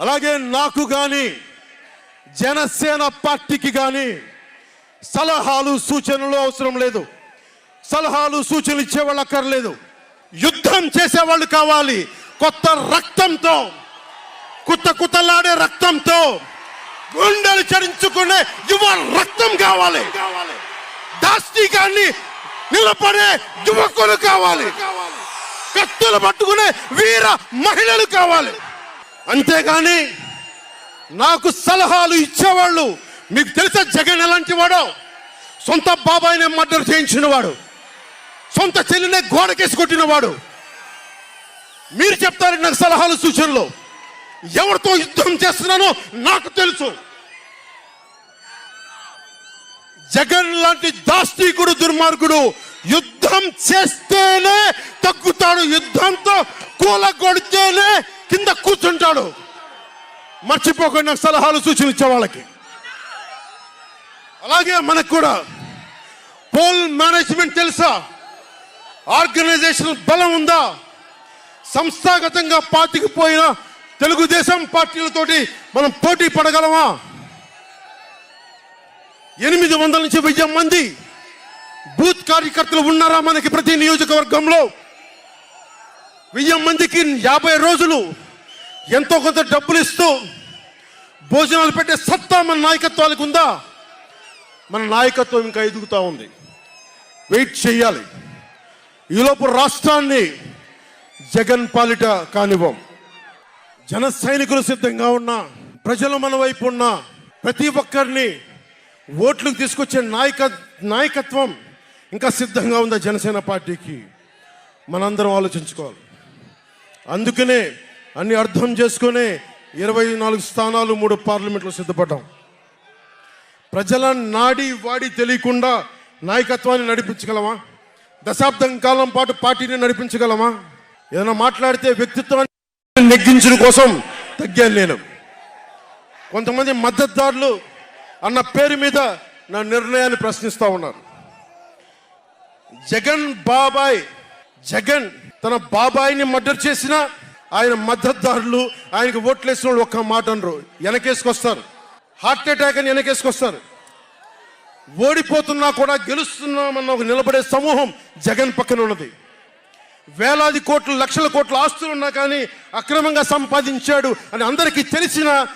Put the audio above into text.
అలాగే నాకు కానీ జనసేన పార్టీకి కానీ సలహాలు సూచనలు అవసరం లేదు. సలహాలు సూచనలు ఇచ్చేవాళ్ళు అక్కర్లేదు. యుద్ధం చేసేవాళ్ళు కావాలి. కొత్త రక్తంతో కుత్త కుత్తలాడే రక్తంతో గుండెలు చరించుకునే యువ రక్తం కావాలి. దాష్టికాన్ని నిలబడే యువకులు కావాలి. కత్తులు పట్టుకునే వీర మహిళలు కావాలి. అంతేగాని నాకు సలహాలు ఇచ్చేవాళ్ళు మీకు తెలుసా జగన్ ఎలాంటి వాడో? సొంత బాబాయినే మర్డర్ చేయించిన వాడు సొంత చెల్లినే గోడకేసి కొట్టినవాడు. మీరు చెప్తారు నాకు సలహాలు సూచనలు. ఎవరితో యుద్ధం చేస్తున్నానో నాకు తెలుసు. జగన్ లాంటి దాస్తికుడు దుర్మార్గుడు యుద్ధం చేస్తేనే తగ్గుతాడు. యుద్ధంతో కూలగొడితేనే కింద కూర్చుంటాడు. మర్చిపోకుండా సలహాలు సూచనలు ఇచ్చే వాళ్ళకి. అలాగే మనకు కూడా పోల్ మేనేజ్మెంట్ తెలుసా? ఆర్గనైజేషన్ బలం ఉందా? సంస్థాగతంగా పాతికిపోయిన తెలుగుదేశం పార్టీలతోటి మనం పోటీ పడగలమా? ఎనిమిది వందల నుంచి వెయ్యి మంది బూత్ కార్యకర్తలు ఉన్నారా మనకి ప్రతి నియోజకవర్గంలో? వెయ్యి మందికి యాభై రోజులు ఎంతో కొంత డబ్బులు ఇస్తూ భోజనాలు పెట్టే సత్తా మన నాయకత్వాలకు ఉందా? మన నాయకత్వం ఇంకా ఎదుగుతూ ఉంది. వెయిట్ చేయాలి. ఈలోపు రాష్ట్రాన్ని జగన్ పాలిట కానివ్వం. జన సైనికులు సిద్ధంగా ఉన్నా ప్రజలు మన వైపు ఉన్న ప్రతి ఒక్కరిని ఓట్లకు తీసుకొచ్చే నాయక నాయకత్వం ఇంకా సిద్ధంగా ఉందా జనసేన పార్టీకి? మనందరం ఆలోచించుకోవాలి. అందుకనే అన్ని అర్థం చేసుకునే ఇరవై నాలుగు స్థానాలు మూడు పార్లమెంట్లో సిద్ధపడ్డాం. ప్రజల నాడి వాడి తెలియకుండా నాయకత్వాన్ని నడిపించగలమా? దశాబ్దం కాలం పాటు పార్టీని నడిపించగలమా? ఏదైనా మాట్లాడితే వ్యక్తిత్వాన్ని నెగ్గించడం కోసం తగ్గాను నేను. కొంతమంది మద్దతుదారులు అన్న పేరు మీద నా నిర్ణయాన్ని ప్రశ్నిస్తూ ఉన్నారు. జగన్ బాబాయ్ జగన్ తన బాబాయిని మర్డర్ చేసిన ఆయన మద్దతుదారులు ఆయనకు ఓట్లేసిన వాళ్ళు ఒక్క మాట అనరు. వెనకేసుకొస్తారు. హార్ట్ అటాక్ అని వెనకేసుకొస్తారు. ఓడిపోతున్నా కూడా గెలుస్తున్నామన్న ఒక నిలబడే సమూహం జగన్ పక్కన ఉన్నది. వేలాది కోట్లు లక్షల కోట్ల ఆస్తులు ఉన్నా కానీ అక్రమంగా సంపాదించాడు అని అందరికీ తెలిసిన